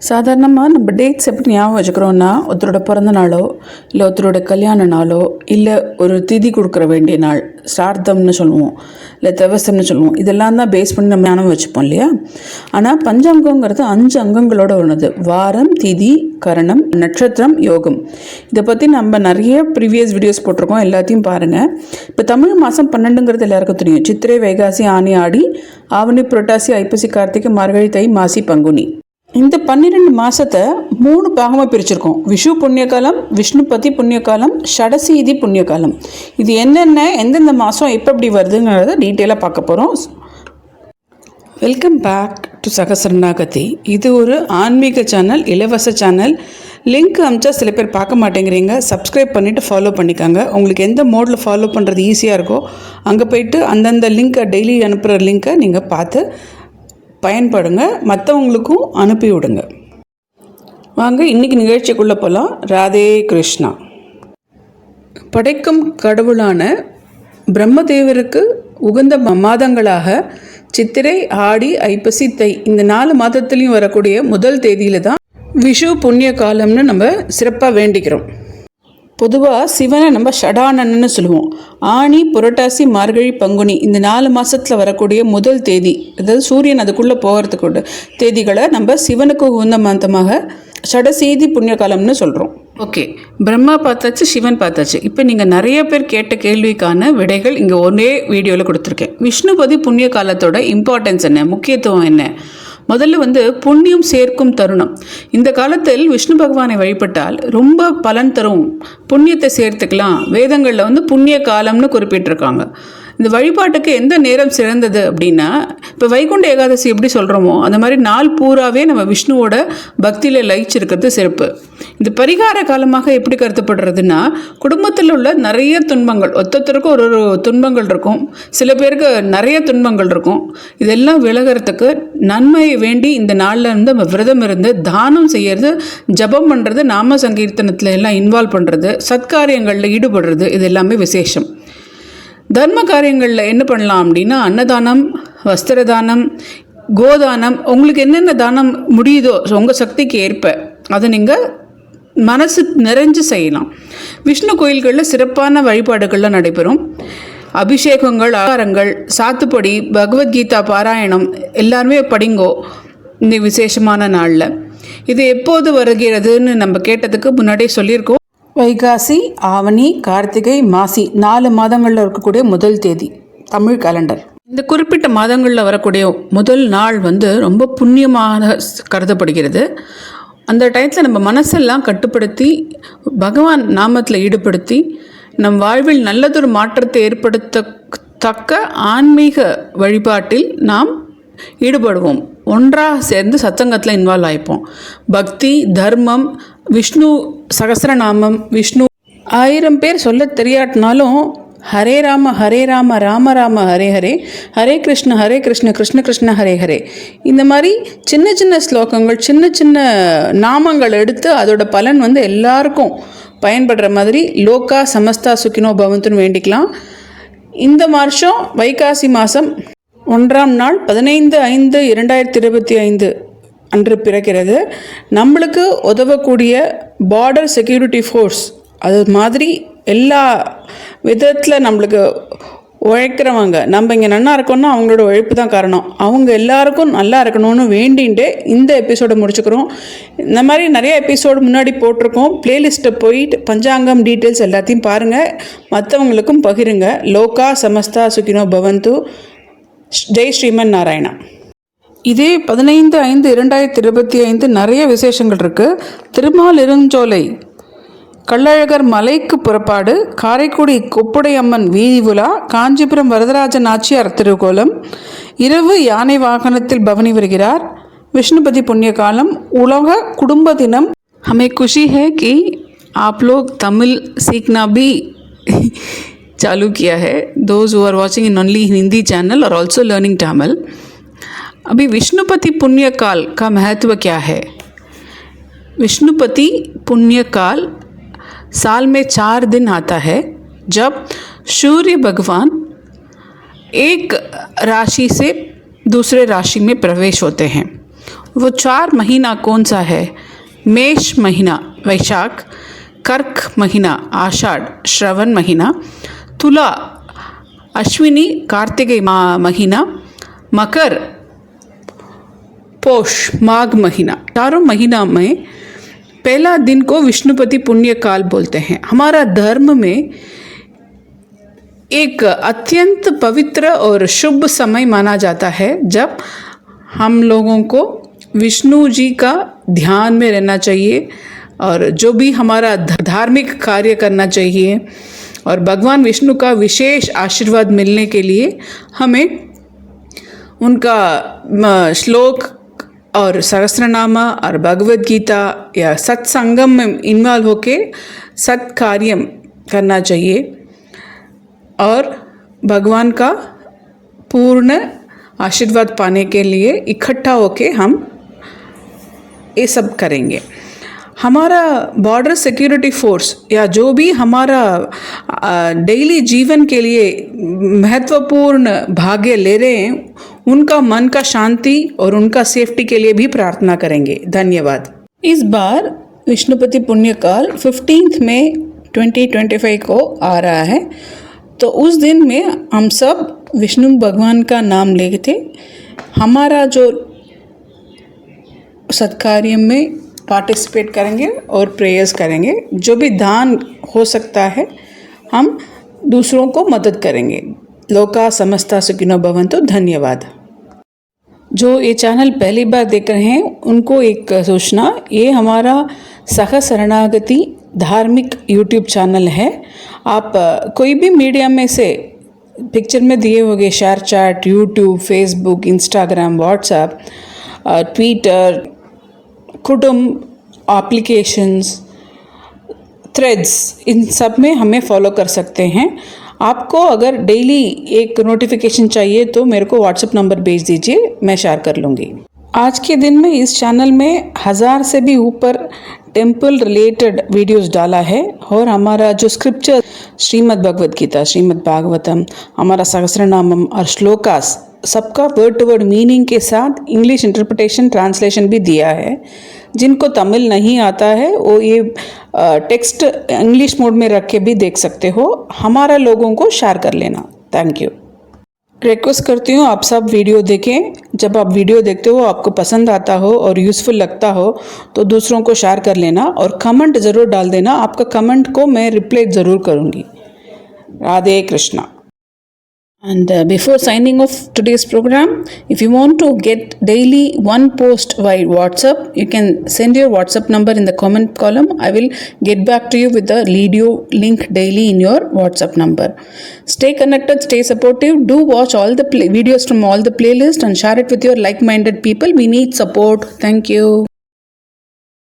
சாதாரணமாக நம்ம டேட்ஸ் எப்படி ஞாபகம் வச்சுக்கிறோன்னா ஒருத்தரோட பிறந்த நாளோ இல்லை ஒருத்தரோட கல்யாண நாளோ இல்லை ஒரு திதி கொடுக்குற வேண்டிய நாள் சார்த்தம்னு சொல்லுவோம் இல்லை தவசம்னு சொல்லுவோம் இதெல்லாம் தான் பேஸ் பண்ணி நம்ம ஞாபகம் வச்சுப்போம் இல்லையா? ஆனால் பஞ்சாங்கங்கிறது அஞ்சு அங்கங்களோட ஒன்றுது வாரம் திதி கரணம் நட்சத்திரம் யோகம். இதை பற்றி நம்ம நிறைய ப்ரீவியஸ் வீடியோஸ் போட்டிருக்கோம் எல்லாத்தையும் பாருங்கள் இப்போ தமிழ் மாதம் பன்னெண்டுங்கிறது எல்லாருக்கும் தெரியும். சித்திரை வைகாசி ஆனி ஆடி ஆவணி புரட்டாசி ஐப்பசி கார்த்திகை மார்கழி தை மாசி பங்குனி. இந்த பன்னிரெண்டு மாதத்தை மூணு பாகமாக பிரிச்சிருக்கோம். விஷு புண்ணியகாலம் விஷ்ணுபதி புண்ணியகாலம் ஷடசீதி புண்ணியகாலம். இது என்னென்ன எந்தெந்த மாதம் எப்போ எப்படி வருதுங்கிறத டீட்டெயிலாக பார்க்க போகிறோம் வெல்கம் பேக் டு சகசரணாகதி. இது ஒரு ஆன்மீக சேனல் இலவச சேனல் லிங்க் அமிச்சா சில பேர் பார்க்க மாட்டேங்கிறீங்க. சப்ஸ்கிரைப் பண்ணிவிட்டு ஃபாலோ பண்ணிக்காங்க. உங்களுக்கு எந்த மோடில் ஃபாலோ பண்ணுறது ஈஸியாக இருக்கோ அங்கே போயிட்டு அந்தந்த லிங்க்கை டெய்லி அனுப்புகிற லிங்க்கை நீங்கள் பார்த்து பயன்படுங்க மற்றவங்களுக்கும் அனுப்பி விடுங்க வாங்க இன்றைக்கி நிகழ்ச்சிக்குள்ளே போகலாம் ராதே கிருஷ்ணா. படைக்கும் கடவுளான பிரம்மதேவருக்கு உகந்த ம- மாதங்களாக சித்திரை ஆடி ஐப்பசி தை இந்த நாலு மாதத்துலேயும் வரக்கூடிய முதல் தேதியில் தான் விஷு புண்ணிய காலம்னு நம்ம சிறப்பாக வேண்டிக்கிறோம். பொதுவாக சிவனை நம்ம ஷடானன்னு சொல்லுவோம். ஆனி புரட்டாசி மார்கழி பங்குனி இந்த நாலு மாதத்தில் வரக்கூடிய முதல் தேதி அதாவது சூரியன் அதுக்குள்ளே போகிறதுக்கு தேதிகளை நம்ம சிவனுக்கு உகந்த மாதமாக ஷடசெய்தி புண்ணிய காலம்னு சொல்கிறோம் ஓகே. பிரம்மா பார்த்தாச்சு சிவன் பார்த்தாச்சு. இப்போ நீங்கள் நிறைய பேர் கேட்ட கேள்விக்கான விடைகள் இங்கே ஒரே வீடியோவில் கொடுத்துருக்கேன். விஷ்ணுபதி புண்ணிய காலத்தோட இம்பார்ட்டன்ஸ் என்ன முக்கியத்துவம் என்ன? முதல்ல வந்து புண்ணியம் சேர்க்கும் தருணம். இந்த காலத்தில் விஷ்ணு பகவானை வழிபட்டால் ரொம்ப பலன் தரும். புண்ணியத்தை சேர்த்துக்கலாம். வேதங்களில் வந்து புண்ணிய காலம்னு குறிப்பிட்டிருக்காங்க. இந்த வழிபாட்டுக்கு எந்த நேரம் சிறந்தது அப்படின்னா இப்போ வைகுண்ட ஏகாதசி எப்படி சொல்கிறோமோ அந்த மாதிரி நாள் பூராவே நம்ம விஷ்ணுவோட பக்தியில் லயிச்சிருக்கிறது சிறப்பு. இந்த பரிகார காலமாக எப்படி கருதப்படுறதுன்னா குடும்பத்தில் உள்ள நிறைய துன்பங்கள் ஒத்தொத்தருக்கும் ஒரு ஒரு துன்பங்கள் இருக்கும். சில பேருக்கு நிறைய துன்பங்கள் இருக்கும். இதெல்லாம் விலகிறதுக்கு நன்மையை வேண்டி இந்த நாளில் இருந்து விரதம் இருந்து தானம் செய்யறது ஜபம் பண்ணுறது நாம சங்கீர்த்தனத்தில் எல்லாம் இன்வால்வ் பண்ணுறது சத்காரியங்களில் ஈடுபடுறது இது எல்லாமே விசேஷம். தர்ம காரியங்களில் என்ன பண்ணலாம் அப்படின்னா அன்னதானம் வஸ்திர தானம் கோதானம் உங்களுக்கு என்னென்ன தானம் முடியுதோ உங்கள் சக்திக்கு ஏற்ப அதை நீங்கள் மனசு நிறைஞ்சு செய்யலாம். விஷ்ணு கோயில்களில் சிறப்பான வழிபாடுகள்லாம் நடைபெறும். அபிஷேகங்கள் ஆகாரங்கள் சாத்துப்படி பகவத்கீதா பாராயணம் எல்லாருமே படிங்கோ இந்த விசேஷமான நாளில். இது எப்போது வருகிறதுன்னு நம்ம கேட்டதுக்கு முன்னாடியே சொல்லியிருக்கோம். வைகாசி ஆவணி கார்த்திகை மாசி நாலு மாதங்களில் இருக்கக்கூடிய முதல் தேதி தமிழ் கேலண்டர் இந்த குறிப்பிட்ட மாதங்களில் வரக்கூடிய முதல் நாள் வந்து ரொம்ப புண்ணியமாக கருதப்படுகிறது. அந்த டயத்தில் நம்ம மனசெல்லாம் கட்டுப்படுத்தி பகவான் நாமத்தில் ஈடுபடுத்தி நம் வாழ்வில் நல்லதொரு மாற்றத்தை ஏற்படுத்த தக்க ஆன்மீக வழிபாட்டில் நாம் ஈடுபடுவோம். ஒன்றாக சேர்ந்து சத்தங்கத்தில் இன்வால்வ் ஆகிப்போம் பக்தி தர்மம் விஷ்ணு சகஸ்ரநாமம் விஷ்ணு. ஆயிரம் பேர் சொல்ல தெரியாட்டினாலும் ஹரே ராம ஹரே ராம ராம ராம ஹரே ஹரே. ஹரே கிருஷ்ண ஹரே கிருஷ்ண கிருஷ்ண கிருஷ்ண ஹரே ஹரே. இந்த மாதிரி சின்ன சின்ன ஸ்லோகங்கள் சின்ன சின்ன நாமங்கள் எடுத்து அதோட பலன் வந்து எல்லாருக்கும் பயன்படுற மாதிரி லோகா சமஸ்தா சுக்கினோ பவந்துன்னு வேண்டிக்கலாம். இந்த வருஷம் வைகாசி மாதம் ஒன்றாம் நாள் பதினைந்து ஐந்து இரண்டாயிரத்தி இருபத்தி ஐந்து அன்று பிறக்கிறது. நம்மளுக்கு உதவக்கூடிய பார்டர் செக்யூரிட்டி ஃபோர்ஸ் அது மாதிரி எல்லா விதத்தில் நம்மளுக்கு உழைக்கிறவங்க. நம்ம இங்கே நல்லா இருக்கோம்னா அவங்களோட உழைப்பு தான் காரணம். அவங்க எல்லாருக்கும் நல்லா இருக்கணும்னு வேண்டின்ட்டு இந்த எபிசோடை முடிச்சுக்கிறோம். இந்த மாதிரி நிறைய எபிசோடு முன்னாடி போட்டிருக்கோம். பிளேலிஸ்ட்டை போயிட்டு பஞ்சாங்கம் டீட்டெயில்ஸ் எல்லாத்தையும் பாருங்கள் மற்றவங்களுக்கும் பகிருங்க. லோகா சமஸ்தா சுகினோ பவந்து. ஜெய் ஸ்ரீமன் நாராயணா. இதே பதினைந்து ஐந்து இரண்டாயிரத்தி இருபத்தி ஐந்து நிறைய விசேஷங்கள் இருக்குது திருமால் இருஞ்சோலை கள்ளழகர் மலைக்கு புறப்பாடு காரைக்குடி கொப்புடையம்மன் வீதி உலா காஞ்சிபுரம் வரதராஜ நாச்சியார் திருக்கோலம் இரவு யானை வாகனத்தில் பவனி வருகிறார் விஷ்ணுபதி புண்ணிய காலம் உலக குடும்ப தினம் हमें खुशी है कि आप लोग तमिल सीखना भी चालू किया है those who are watching in only Hindi channel और ऑल्सो लर्निंग तमिल अभी विष्णुपति पुण्य काल का महत्व क्या है विष्णुपति पुण्य काल साल में चार दिन आता है, जब सूर्य भगवान एक राशि से दूसरे राशि में प्रवेश होते हैं। वो चार महीना कौन सा है? मेष महीना, वैशाख, कर्क महीना, आषाढ़, श्रवण महीना, तुला, अश्विनी कार्तिक मा- महीना, मकर, पोष, माघ महीना। चारों महीना में पहला दिन को विष्णुपति पुण्य काल बोलते हैं। हमारा धर्म में एक अत्यंत पवित्र और शुभ समय माना जाता है, जब हम लोगों को विष्णु जी का ध्यान में रहना चाहिए और जो भी हमारा धार्मिक कार्य करना चाहिए और भगवान विष्णु का विशेष आशीर्वाद मिलने के लिए हमें उनका श्लोक और सहस्रनामा और भगवत गीता या सत्संगम में इन्वॉल्व होके सत्कार्य करना चाहिए और भगवान का पूर्ण आशीर्वाद पाने के लिए इकट्ठा होके हम ये सब करेंगे। हमारा बॉर्डर सिक्योरिटी फोर्स या जो भी हमारा डेली जीवन के लिए महत्वपूर्ण भाग्य ले रहे हैं, उनका मन का शांति और उनका सेफ्टी के लिए भी प्रार्थना करेंगे। धन्यवाद। इस बार विष्णुपति पुण्यकाल 15th मई 2025 को आ रहा है। तो उस दिन में हम सब विष्णु भगवान का नाम लेते हमारा जो सत्कार्य में पार्टिसिपेट करेंगे और प्रेयर्स करेंगे। जो भी दान हो सकता है, हम दूसरों को मदद करेंगे। लोका समस्ता सुखिनो भवंतु, धन्यवाद। जो ये चैनल पहली बार देख रहे हैं, उनको एक सूचना, ये हमारा सह शरणागति धार्मिक यूट्यूब चैनल है। आप, कोई भी मीडिया में से पिक्चर में दिए होंगे ShareChat YouTube Facebook Instagram WhatsApp Twitter Kutumb applications Threads इन सब में हमें फॉलो कर सकते हैं। आपको अगर डेली एक नोटिफिकेशन चाहिए तो मेरे को व्हाट्सएप नंबर भेज दीजिए, मैं शेयर कर लूँगी। आज के दिन में इस चैनल में हज़ार से भी ऊपर टेंपल रिलेटेड वीडियोस डाला है और हमारा जो स्क्रिप्चर श्रीमद् भगवद गीता श्रीमद् भागवतम हमारा सहस्रनामम और श्लोकास सबका वर्ड टू वर्ड मीनिंग के साथ इंग्लिश इंटरप्रिटेशन ट्रांसलेशन भी दिया है। जिनको तमिल नहीं आता है, वो ये टेक्स्ट इंग्लिश मोड में रख के भी देख सकते हो। हमारा लोगों को शेयर कर लेना। थैंक यू रिक्वेस्ट करती हूँ आप सब वीडियो देखें। जब आप वीडियो देखते हो, आपको पसंद आता हो और यूज़फुल लगता हो तो दूसरों को शेयर कर लेना और कमेंट ज़रूर डाल देना। आपका कमेंट को मैं रिप्लाई ज़रूर करूँगी। Radhe Krishna. And uh, before signing off today's program, if you want to get daily one post via WhatsApp, you can send your WhatsApp number in the comment column. I will get back to you with the video link daily in your WhatsApp number. Stay connected, stay supportive. Do watch all the play- videos from all the playlists and share it with your like minded people. We need support. Thank you.